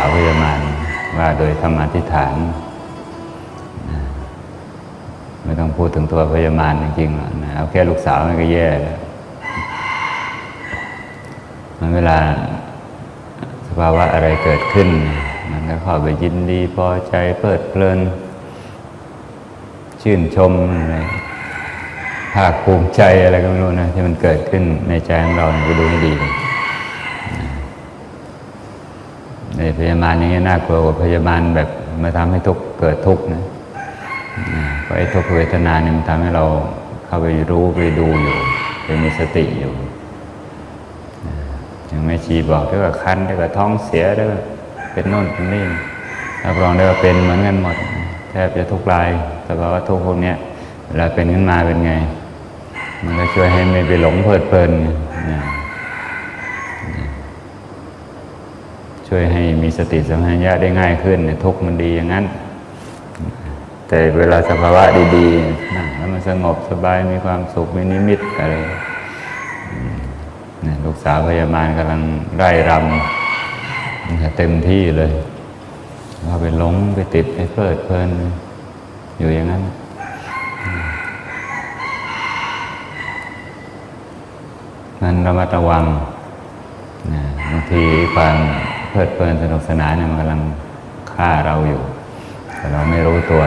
าวพยามารว่าโดยธรรมาทิฐาน ไม่ต้องพูดถึงตัวพยามารจริงๆหรอกนะเอาแค่ลูกสาวมันก็แย่แล้วมันเวลาสภาวะอะไรเกิดขึ้น มันก็เข้าไปยินดีพอใจเพลิดเพลิน ชื่นชมอะไรภาคภูมิใจอะไรก็ไม่รู้นะ ที่มันเกิดขึ้นในใจของเราไปดูให้ดีเลยใน พยาบาลอย่างนี้ยน่ากลัวกว่าพยาบาลแบบมาทำให้ทุกเกิดทุกนะเพราะไอ้ทุกเวทนาเนี่ยมันทำให้เราเข้าไปรู้ไปดูอยู่ไปมีสติอยู่อย่างแม่ชีบอกถ้าว่าคันถ้าว่าท้องเสียถ้ว่าเป็นโน่นเป็นนี่รับรองได้ว่าเป็นเหมือนกันหมดแทบจะทุกรายแต่ว่าทุกข์พวกเนี้ยเวลาเป็นขึ้นมาเป็นไง มันก็ช่วยให้ไม่ไปหลงเพลิดเพลินนะ ช่วยให้มีสติสัมปชัญญะได้ง่ายขึ้นเนี่ยทุกมันดีอย่างนั้น แต่เวลาสภาวะดีๆนั่งแล้วมันสงบสบายมีความสุขมีนิมิตอะไรนี่ลูกสาวพยาบาลกำลังไร่รำเต็มที่เลยเราไปหลงไปติดไปเพลิดเพลินอยู่อย่างนั้นนั้นระมัดระวังบางทีความ เพลิดเพลินสนุกสนานเนี่ยมันกำลังฆ่าเราอยู่ แต่เราไม่รู้ตัว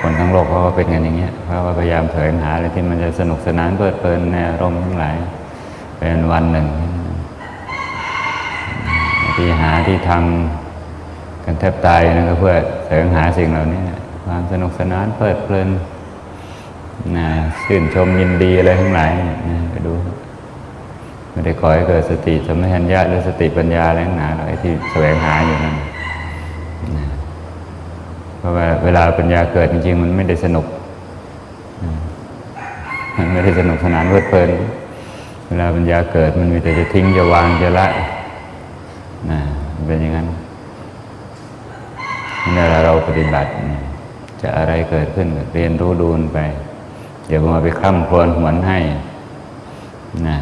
คนทั้งโลกเขาก็เป็นกันอย่างเงี้ยเพราะว่าพยายามแสวงหาอะไรที่มันจะสนุกสนานเพลิดเพลินในอารมณ์ทั้งหลาย เป็นวันหนึ่งที่หาที่ทำกันแทบตายนะก็เพื่อแสวงหาสิ่งเหล่านี้ความสนุกสนานเพลิดเพลินนะชื่นชมยินดีอะไรทั้งหลายนะไปดู ไม่ได้ขอให้เกิดสติสมัญญะหรือสติปัญญาอะไรทั้งหนาอะไรที่แสวงหาอยู่นั่นเพราะว่าเวลาปัญญาเกิดจริงๆมันไม่ได้สนุกมันไม่ได้สนุกสนานเพลิดเพลิน เวลาปัญญาเกิดมันมีแต่จะทิ้งจะวางจะละนะเป็นอย่างนั้นเวลาเราปฏิบัติ จะอะไรเกิดขึ้นเรียนรู้ดูนไปอย่ามาไปคล่ำครวญหวนให้นะ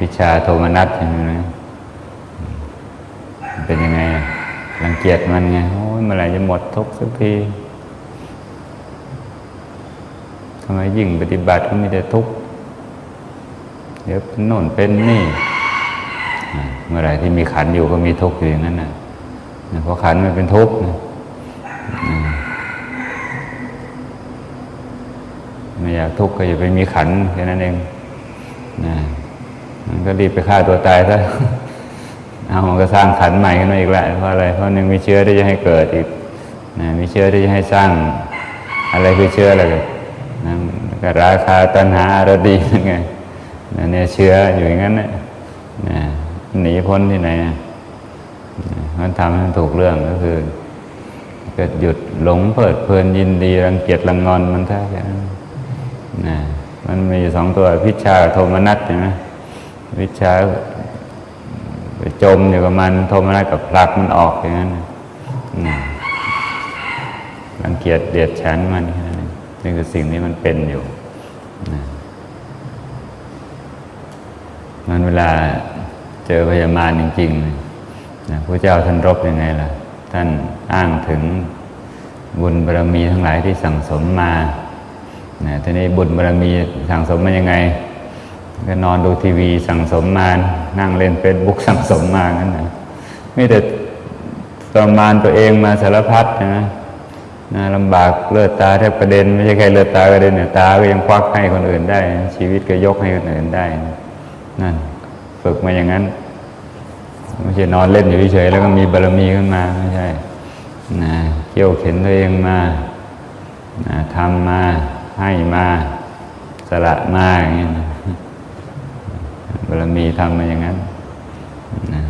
ภิชาโทมนัสใช่ไหมเป็นยังไงรังเกียจมันไงโอ้ยเมื่อไหร่จะหมดทุกข์สักทีทำไมยิ่งปฏิบัติก็มีแต่ทุกข์เดี๋ยวโน่นเป็นนี่เมื่อไหร่ที่มีขันอยู่ก็มีทุกข์อยู่อย่างนั้นนะนะเพราะขันมันเป็นทุกข์ไม่อยากทุกข์ก็อย่าไปมีขันแค่นั้นเอง ก็รีบไปฆ่าตัวตายซะเอามันก็สร้างขันใหม่ขึ้นมาอีกแล้วเพราะอะไรเพราะหนึ่งมีเชื้อที่จะให้เกิดอีกนะมีเชื้อที่จะให้สร้างอะไรคือเชื้ออะไรกันนะก็ราคาตัณหาอารดียังไงนะเนี่ยเชื้ออยู่อย่างนั้นนะนะหนีพ้นที่ไหนนะมันทำให้ถูกเรื่องก็คือเกิดหยุดหลงเพิดเพลินยินดีรังเกียจรังงอนมันแท้แค่นั้นนะมันมีสองตัวพิชชาโทมนัสใช่ไหม วิชาไปจมอยู่กับมันโทมนัสกับผลักมันออกอย่างนั้นรังเกียจเดียดฉันมันแค่นั้นเองนี่คือสิ่งที่มันเป็นอยู่มันเวลาเจอพยามารจริงๆนะพระเจ้าท่านรบยังไงล่ะ ท่านอ้างถึงบุญบารมีทั้งหลายที่สั่งสมมานะทีนี้บุญบารมีสั่งสมมายังไง ก็นอนดูทีวีสั่งสมมานั่งเล่นเฟซบุ๊กสั่งสมมางั้นนะไม่แต่ทรมานตัวเองมาสารพัดนะนะลำบากเลือดตาแทบกระเด็นไม่ใช่แค่เลือดตากระเด็นเนี่ยตาก็ยังควักให้คนอื่นได้ ชีวิตก็ยกให้คนอื่นได้นั่นฝึกมาอย่างนั้นไม่ใช่นอนเล่นอยู่เฉยๆแล้วก็มีบารมีขึ้นมาไม่ใช่นะเกี่ยวเข็นตัวเองมานะทำมาให้มาสละมาอย่างนี้นะ บารมีทำมาอย่างนั้นนะ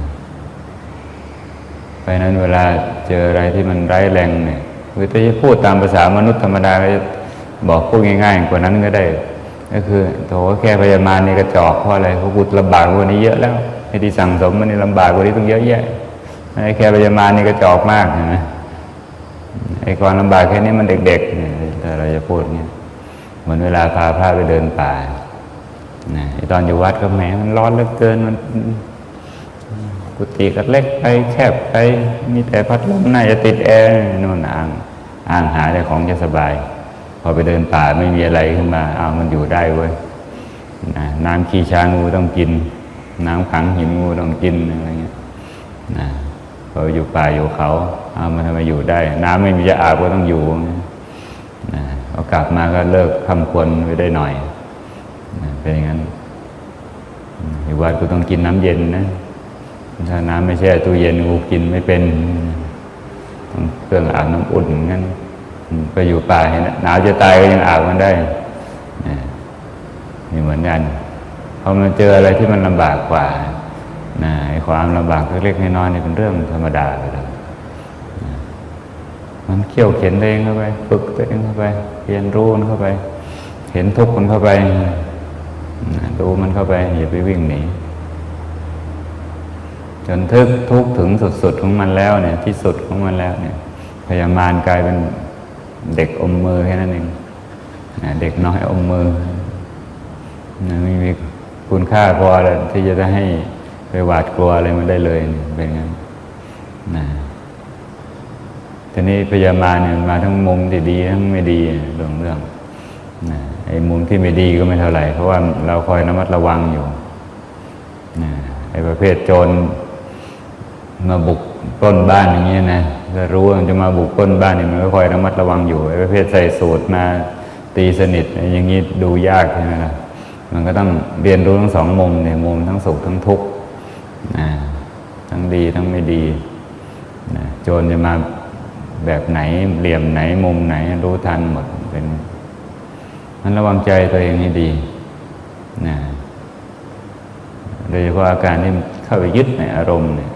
เพราะนั้นเวลาเจออะไรที่มันร้ายแรงเนี่ยคือถ้าจะพูดตามภาษามนุษย์ธรรมดาก็จะบอกพูดง่ายๆกว่านั้นก็ได้ ก็คือโถแค่พยามารนี่กระจอกเพราะอะไรเพราะกูลำบากกว่านี้เยอะแล้วไอ้ที่สั่งสมมันนี่ลำบากกว่านี้ต้องเยอะแยะไอ้แค่พยามารนี่กระจอกมากเห็นไหมไอ้ความลำบากแค่นี้มันเด็กๆเนี่ยแต่เราจะพูดเนี่ยเหมือนเวลาพาพระไปเดินป่า นะตอนอยู่วัดก็แหมมันร้อนเหลือเกินมันกุฏิก็เล็กไปแคบไป มีแต่พัดลมน่าจะติดแอร์นู่นอ่างอ่างหาแต่ของจะสบาย พอไปเดินป่าไม่มีอะไรขึ้นมาเอามันอยู่ได้เว้ยนะน้ำขี้ช้างงูต้องกิน น้ำขังหินงูต้องกินอะไรเงี้ยนะพออยู่ป่าอยู่เขาเอามันทำไมอยู่ได้ น้ำไม่มีจะอาบก็ต้องอยู่นะพอกลับมาก็เลิกคำควรไว้ได้หน่อย เป็นอย่างนั้นอยู่วัดก็ต้องกินน้ำเย็นนะถ้าน้ำไม่แช่ตู้เย็นกูกินไม่เป็นต้องเครื่องอาบน้ำอุ่นงั้นไปอยู่ป่าเห็นหนาวจะตายก็ยังอาบมันได้นี่เหมือนกันพอมันเจออะไรที่มันลำบากกว่านะไอความลำบากเล็กๆน้อยๆนี่เป็นเรื่องธรรมดาไปแล้วมันเขี่ยวเข็นตัวเองเข้าไป ฝึกตัวเองเข้าไปเรียนรู้มันเข้าไป เห็นทุกข์มันเข้าไป ดูมันเข้าไปอย่าไปวิ่งหนีจนทึกทุกถึงสุดๆของมันแล้วเนี่ย ที่สุดของมันแล้วเนี่ยพยามารกลายเป็นเด็กอมมือแค่นั้นเองเด็กน้อยอมมือไม่มีคุณค่าพอที่จะให้ไปหวาดกลัวอะไรมันได้เลยเป็นงั้นนะทีนี้พยามารเนี่ยมาทั้งมุมที่ดีทั้งไม่ดีเรื่องเรื่องนะ ไอ้มุมที่ไม่ดีก็ไม่เท่าไหร่ เพราะว่าเราคอยระมัดระวังอยู่ไอ้ประเภทโจรมาบุกปล้นบ้านอย่างเงี้ยนะถ้ารู้ว่าจะมาบุกปล้นบ้านเนี่ยมันก็คอยระมัดระวังอยู่ไอ้ประเภทใส่สูตรมาตีสนิทอย่างนี้ดูยากใช่ไหมล่ะมันก็ต้องเรียนรู้ทั้งสองมุมเนี่ยมุมทั้งสุขทั้งทุกข์นะทั้งดีทั้งไม่ดีนะโจรจะมาแบบไหนเหลี่ยมไหนมุมไหนรู้ทันหมดเป็น มันระวังใจตัวเองให้ดีนะโดยเฉพาะอาการที่เข้าไปยึดในอารมณ์เนี่ย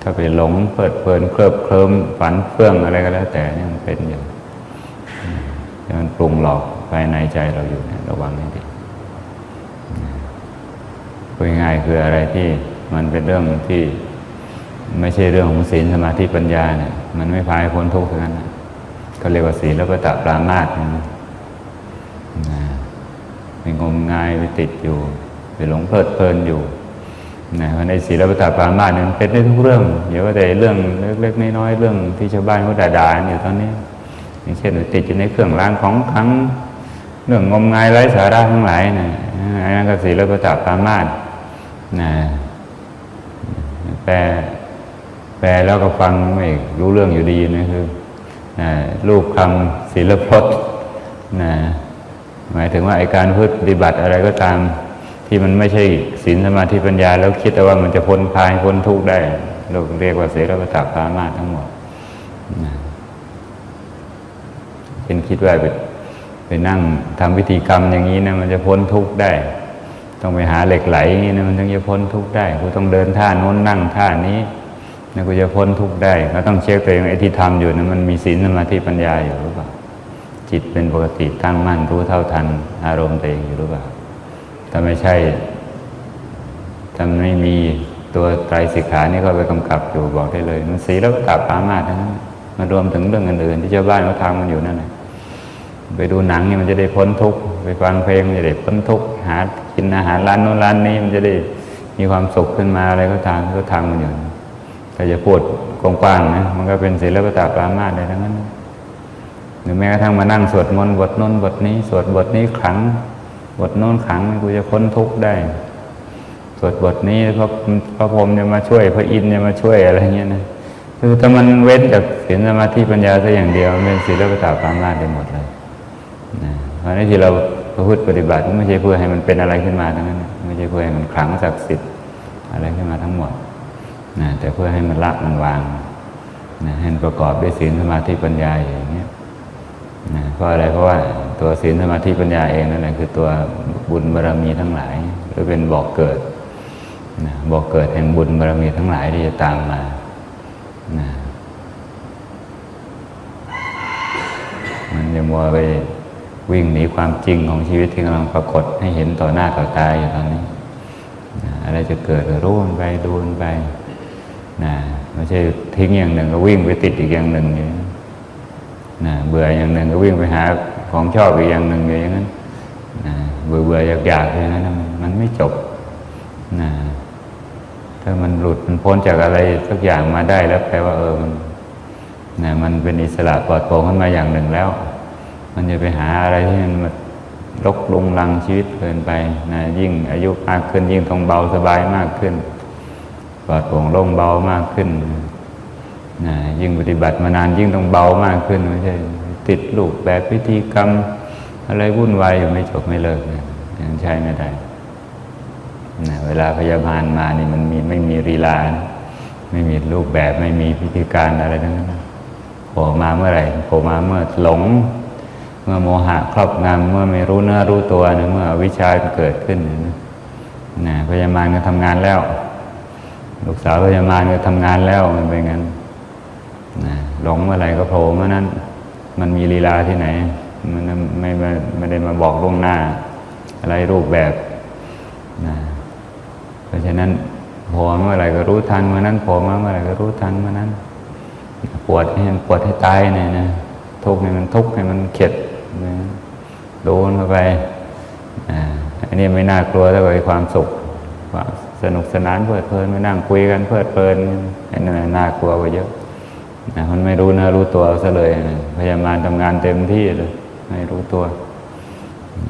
เข้าไปหลงเพลิดเพลินเคลิบเคลิ้มฝันเฟื่องอะไรก็แล้วแต่เนี่ยมันเป็นอยู่ที่มันปรุงหลอกภายในใจเราอยู่เนี่ยระวังให้ดีพูดง่ายๆคืออะไรที่มันเป็นเรื่องที่ไม่ใช่เรื่องของศีลสมาธิปัญญาเนี่ยมันไม่พาให้พ้นทุกข์ทั้งนั้นนะก็เรียกว่าศีลแล้วก็ตะปรามาสนะ นะไปงมงายไปติดอยู่ไปหลงเพลิดเพลินอยู่นะในศีลแล้วก็ตะปามาเนี่ยเป็นได้ทุกเรื่องอย่าว่าแต่เรื่องเล็กๆน้อยๆเรื่องที่ชาวบ้านเขาด่าๆอยู่ตอนนี้ อย่างเช่นติดอยู่ในเครื่องรางของขลังเรื่องงมงายไร้สาระทั้งหลายนะอันนั้นก็ศีลแล้วก็ตะปามาสนะแปลแปลแล้วก็ฟังไม่รู้เรื่องอยู่ดีนะคือนะรูปคำศิลพจน์นะ หมายถึงว่าไอการพูดปฏิบัติอะไรก็ตาม ที่มันไม่ใช่ศีลสมาธิปัญญาแล้วคิดแต่ว่ามันจะพ้นภายพ้นทุกข์ได้เราเรียกว่าเสรประตาพามาทั้งหมดเป็นคิดว่าไปไปนั่งทำพิธีกรรมอย่างนี้นะมันจะพ้นทุกข์ได้ ต้องไปหาเหล็กไหลนี้นะมันถึงจะพ้นทุกข์ได้กูต้องเดินท่าโน้นนั่งท่านี้นะกูจะพ้นทุกข์ได้ ก็ต้องเช็คตัวเองไอ้ที่ทำอยู่นะมันมีศีลสมาธิปัญญาอยู่หรือเปล่า จิตเป็นปกติตั้งมั่นรู้เท่าทัน อารมณ์ตัวเองอยู่หรือเปล่าถ้าไม่ใช่ถ้าไม่มีตัวไตรสิกขานี่ก็ไปกำกับอยู่บอกได้เลยมันศีแล้วก็ตาปามาทั้งนั้นมารวมถึงเรื่องอื่นๆที่ชาวบ้านเขาทำกันอยู่นั่นแหละไปดูหนังนี่มันจะได้พ้นทุกข์ไปฟังเพลงมันจะได้พ้นทุกข์หากินอาหารร้านโน้นร้านนี้มันจะได้มีความสุขขึ้นมาอะไรก็ตามก็ทำกันอยู่ถ้าจะพูดกว้างๆนะมันก็เป็นศีลแล้วก็ตาปามาได้ทั้งนั้น หรือแม้กระทั่งมานั่งสวดมนต์บทน้นบทนี้สวดบทนี้ขลัง บทโน้นขลังกูจะพ้นทุกข์ได้ สวดบทนี้พระพระพรหมจะมาช่วยพระอินทร์จะมาช่วยอะไรเงี้ยนะคือถ้ามันเว้นจากศีลสมาธิปัญญาสัอย่างเดียวมันเป็นศีลประตาปามาได้หมดเลยนะเพราะนั้ที่เราประพฤติปฏิบัติไม่ใช่เพื่อให้มันเป็นอะไรขึ้นมาทั้งนั้นไม่ใช่เพื่อให้มันขลังศักดิ์สิทธิ์อะไรขึ้นมาทั้งหมดนะแต่เพื่อให้มันละมันวางนะให้ประกอบด้วยศีลสมาธิปัญญาอย่างเงี้ย นะเพราะอะไรเพราะว่าตัวศีลสมาธิปัญญาเองนั่นแหละคือตัวบุญบารรมีทั้งหลาย หรือเป็นบอกเกิดนะบอกเกิดแห่งบุญบารรมีทั้งหลายที่จะตามมานะมันจะมัวไปวิ่งหนีความจริงของชีวิตที่กำลังปรากฏให้เห็นต่อหน้าต่อตาอยู่ตอนนี้นะอะไรจะเกิดก็รู้มันไปดูมันไปนะไม่ใช่ทิ้งอย่างหนึ่งก็วิ่งไปติดอีกอย่างหนึ่งอย่างนี้ นะเบื่ออย่างหนึ่งก็วิ่งไปหาของชอบอีกอย่างหนึ่งอย่างนั้นนะเบื่อเบื่ออยากอยากอย่างนั้นมันไม่จบนะถ้ามันหลุดมันพ้นจากอะไรสักอย่างมาได้แล้วแปลว่าเออมันนะมันเป็นอิสระปลอดโปร่งขึ้นมาอย่างหนึ่งแล้ว มันจะไปหาอะไรที่มันมารกลุงลังชีวิตเกินไปนะยิ่งอายุมากขึ้นยิ่งต้องเบาสบายมากขึ้นปลอดโปร่งโล่งเบามากขึ้น นะยิ่งปฏิบัติมานานยิ่งต้องเบามากขึ้นไม่ใช่ติดลูกแบบพิธีกรรม อะไรวุ่นวายอยู่ไม่จบไม่เลิกนะยังใช้ไม่ได้นะเวลาพยาบาลมานี่มันมีไม่มีรีลานะไม่มีรูปแบบไม่มีพิธีการอะไรทั้งนั้นโผล่มาเมื่อไหร่โผล่มาเมื่อหลง เมื่อโมหะครอบงำเมื่อไม่รู้เนื้อรู้ตัวนะเมื่อวิชาเกิดขึ้นนะนะพยาบาลก็ทำงานแล้ว ลูกสาวพยาบาลก็ทำงานแล้วมันเป็นงั้น นะหลงเมื่อไรก็โผล่เมื่อนั้น มันมีลีลาที่ไหน มันไม่ไม่ไม่ได้มาบอกล่วงหน้า อะไรรูปแบบนะเพราะฉะนั้นโผล่เมื่อไรก็รู้ทันเมื่อนั้นโผล่มาเมื่อไรก็รู้ทันเมื่อนั้น ปวดให้มันปวดให้ตายเนี่ยนะทุกข์ให้มันทุกข์ให้มันเข็ดนะโดนเข้าไปอ่าอันนี้ไม่น่ากลัวเท่ากับความสุขความสนุกสนานเพลิดเพลินมานั่งคุยกันเพลิดเพลินอันนั้นน่ากลัวกว่าเยอะ นะมันไม่รู้เนื้อรู้ตัวซะเลยนะพยายามทำงานเต็มที่เลยไม่รู้ตัว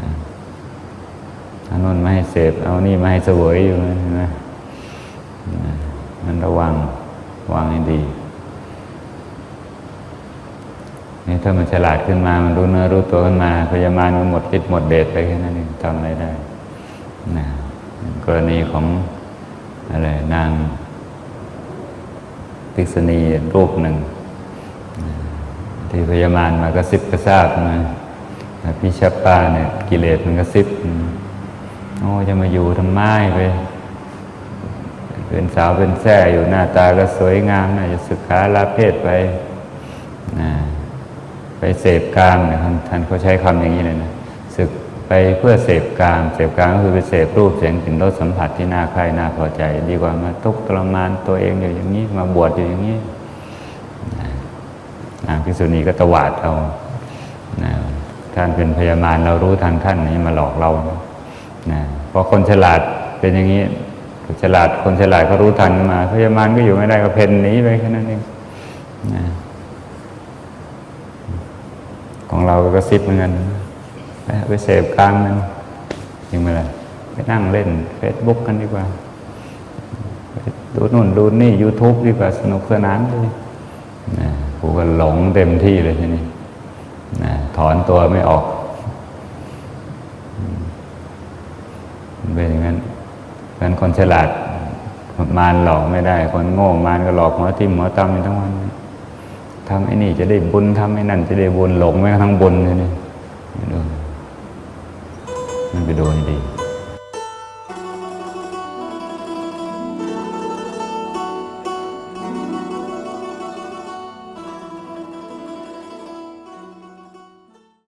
นะเอานนไม่ให้เสพเอานี่ไม่ให้เสวยอยู่นะเห็นไหมนะมันระวังระวังให้ดีนี่ถ้ามันฉลาดขึ้นมา มันรู้เนื้อรู้ตัวขึ้นมา พยามารมันหมดฤทธิ์หมดเดชไปแค่นั้นเองทำอะไรได้นะกรณีของอะไรนาง ติษณีรูปหนึ่ง ที่พยามารมากระซิบกระซาบมาพี่ชับป้าเนี่ยกิเลสมันกระซิบโอ้จะมาอยู่ทำไมไปเป็นสาวเป็นแท่อยู่หน้าตาก็สวยงามน่าจะศึกษาลาเพศไปนะไปเสพกามเนี่ยท่านท่านเขาใช้คำอย่างนี้เลยนะศึก ไปเพื่อเสพกามเสพกามก็คือไปเสพรูปเสียงกลิ่นรสสัมผัสที่น่าใคร่น่าพอใจ ดีกว่ามาทุกข์ทรมานตัวเองอยู่อย่างนี้ มาบวชอยู่อย่างนี้นะนางพิกษุณีก็ตวาดเรานะท่านเป็นพยามารเรารู้ทางท่านนี่มาหลอกเรานะเพราะคนฉลาดเป็นอย่างนี้ฉลาดคนฉลาดก็รู้ทันมา พยามารก็อยู่ไม่ได้ก็เพ่นหนีไปแค่นั้นเองนะของเราก็กระซิบเหมือนกัน ไปเสพกลางมันจริงไหมล่ะไปนั่งเล่นเฟซบุ๊กกันดีกว่าดูนู่นดูนี่ YouTube ดีกว่าสนุกสนานเลยนะกูก็หลงเต็มที่เลยทีนี้นะถอนตัวไม่ออกเป็นอย่างนั้นนั้นคนฉลาดมารหลอกไม่ได้ คนโง่มารก็หลอกหัวทิ่มหัวตำอยู่ทั้งวันทำไอ้นี่จะได้บุญทำไอ้นั่นจะได้บุญหลงแม้กระทั่งบุญเลยนี่ดู มันไปดูให้ดี